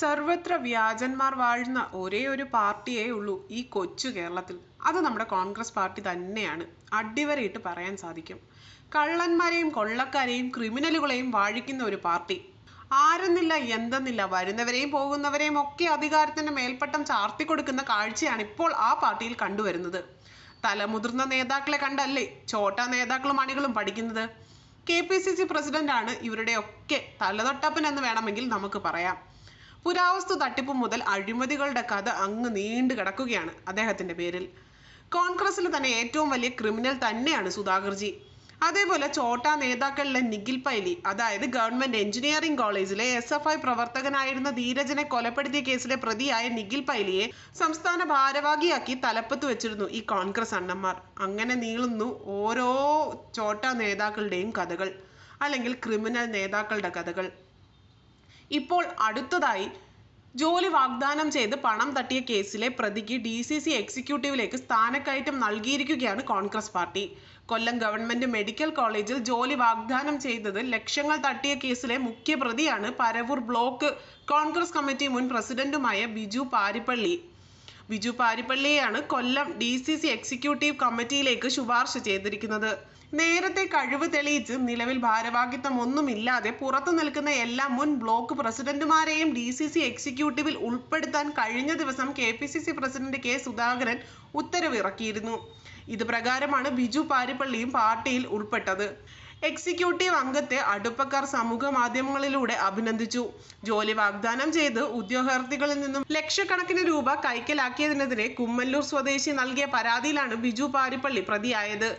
സർവത്ര വ്യാജന്മാർ വാഴുന്ന ഒരേ ഒരു പാർട്ടിയേ ഉള്ളൂ ഈ കൊച്ചു കേരളത്തിൽ. അത് നമ്മുടെ കോൺഗ്രസ് പാർട്ടി തന്നെയാണ്. അടിവരയിട്ട് പറയാൻ സാധിക്കും. കള്ളന്മാരെയും കൊള്ളക്കാരെയും ക്രിമിനലുകളെയും വാഴിക്കുന്ന ഒരു പാർട്ടി. ആരെന്നില്ല എന്തെന്നില്ല വരുന്നവരെയും പോകുന്നവരെയും ഒക്കെ അധികാരത്തിന്റെ മേൽപ്പട്ടം ചാർത്തിക്കൊടുക്കുന്ന കാഴ്ചയാണ് ഇപ്പോൾ ആ പാർട്ടിയിൽ കണ്ടുവരുന്നത്. തലമുതിർന്ന നേതാക്കളെ കണ്ടല്ലേ? ചോട്ട നേതാക്കളും അണികളും പഠിക്കുന്നത്. കെ പി സി സി പ്രസിഡന്റാണ് ഇവരുടെ ഒക്കെ തലതൊട്ടപ്പൻ എന്ന് വേണമെങ്കിൽ നമുക്ക് പറയാം. പുരാവസ്തു തട്ടിപ്പ് മുതൽ അഴിമതികളുടെ കഥ അങ്ങ് നീണ്ടു കിടക്കുകയാണ് അദ്ദേഹത്തിന്റെ പേരിൽ. കോൺഗ്രസിൽ തന്നെ ഏറ്റവും വലിയ ക്രിമിനൽ തന്നെയാണ് സുധാകർജി. അതേപോലെ ചോട്ട നേതാക്കളിലെ നിഖിൽ പൈലി അതായത് ഗവൺമെന്റ് എഞ്ചിനീയറിംഗ് കോളേജിലെ എസ് എഫ് ഐ പ്രവർത്തകനായിരുന്ന ധീരജനെ കൊലപ്പെടുത്തിയ കേസിലെ പ്രതിയായ നിഖിൽ പൈലിയെ സംസ്ഥാന ഭാരവാഹിയാക്കി തലപ്പത്ത് വെച്ചിരുന്നു ഈ കോൺഗ്രസ് അണ്ണന്മാർ. അങ്ങനെ നീളുന്നു ഓരോ ചോട്ട നേതാക്കളുടെയും കഥകൾ അല്ലെങ്കിൽ ക്രിമിനൽ നേതാക്കളുടെ കഥകൾ. ഇപ്പോൾ അടുത്തതായി ജോലി വാഗ്ദാനം ചെയ്ത് പണം തട്ടിയ കേസിലെ പ്രതിക്ക് ഡി സി സി എക്സിക്യൂട്ടീവിലേക്ക് സ്ഥാനക്കയറ്റം നൽകിയിരിക്കുകയാണ് Congress party. Kollam government medical കോളേജിൽ ജോലി വാഗ്ദാനം ചെയ്തത് ലക്ഷങ്ങൾ തട്ടിയ കേസിലെ മുഖ്യപ്രതിയാണ് പരവൂർ ബ്ലോക്ക് കോൺഗ്രസ് കമ്മിറ്റി മുൻ പ്രസിഡന്റുമായ Biju Parippally. Biju പാരിപ്പള്ളിയെയാണ് Kollam D C C executive കമ്മിറ്റിയിലേക്ക് ശുപാർശ ചെയ്തിരിക്കുന്നത്. നേരത്തെ കഴിവ് തെളിയിച്ച് നിലവിൽ ഭാരവാഹിത്വം ഒന്നുമില്ലാതെ പുറത്തു നിൽക്കുന്ന എല്ലാ മുൻ ബ്ലോക്ക് പ്രസിഡന്റുമാരെയും ഡി സി സി എക്സിക്യൂട്ടീവിൽ ഉൾപ്പെടുത്താൻ കഴിഞ്ഞ ദിവസം K P C C president K Sudhakaran ഉത്തരവിറക്കിയിരുന്നു. ഇത് പ്രകാരമാണ് ബിജു പാരിപ്പള്ളിയും പാർട്ടിയിൽ ഉൾപ്പെട്ടത്. എക്സിക്യൂട്ടീവ് അംഗത്തെ അടുപ്പക്കാർ സമൂഹ മാധ്യമങ്ങളിലൂടെ അഭിനന്ദിച്ചു. ജോലി വാഗ്ദാനം ചെയ്ത് ഉദ്യോഗാർത്ഥികളിൽ നിന്നും ലക്ഷക്കണക്കിന് രൂപ കൈക്കലാക്കിയതിനെതിരെ കുമ്മല്ലൂർ സ്വദേശി നൽകിയ പരാതിയിലാണ് ബിജു പാരിപ്പള്ളി പ്രതിയായത്.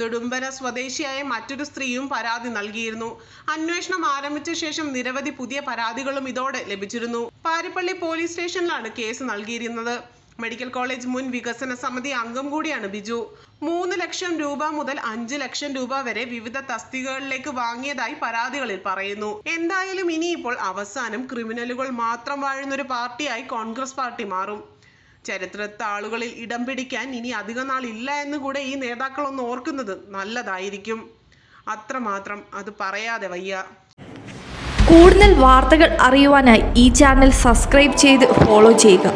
നെടുമ്പന സ്വദേശിയായ മറ്റൊരു സ്ത്രീയും പരാതി നൽകിയിരുന്നു. അന്വേഷണം ആരംഭിച്ച ശേഷം നിരവധി പുതിയ പരാതികളും ഇതോടെ ലഭിച്ചിരുന്നു. പാരിപ്പള്ളി പോലീസ് സ്റ്റേഷനിലാണ് കേസ് നൽകിയിരുന്നത്. മെഡിക്കൽ കോളേജ് മുൻ വികസന സമിതി അംഗം കൂടിയാണ് ബിജു. മൂന്ന് ലക്ഷം രൂപ മുതൽ അഞ്ച് ലക്ഷം രൂപ വരെ വിവിധ തസ്തികകളിലേക്ക് വാങ്ങിയതായി പരാതികളിൽ പറയുന്നു. എന്തായാലും ഇനിയിപ്പോൾ അവസാനം ക്രിമിനലുകൾ മാത്രം വാഴുന്നൊരു പാർട്ടിയായി കോൺഗ്രസ് പാർട്ടി മാറും. ചരിത്രത്താളുകളിൽ ഇടം പിടിക്കാൻ ഇനി അധിക നാൾ ഇല്ല എന്ന് കൂടെ ഈ നേതാക്കൾ ഒന്ന് ഓർക്കുന്നത് നല്ലതായിരിക്കും. അത്രമാത്രം അത് പറയാതെ വയ്യ. കൂടുതൽ വാർത്തകൾ അറിയുവാനായി ഈ ചാനൽ സബ്സ്ക്രൈബ് ചെയ്ത് ഫോളോ ചെയ്യുക.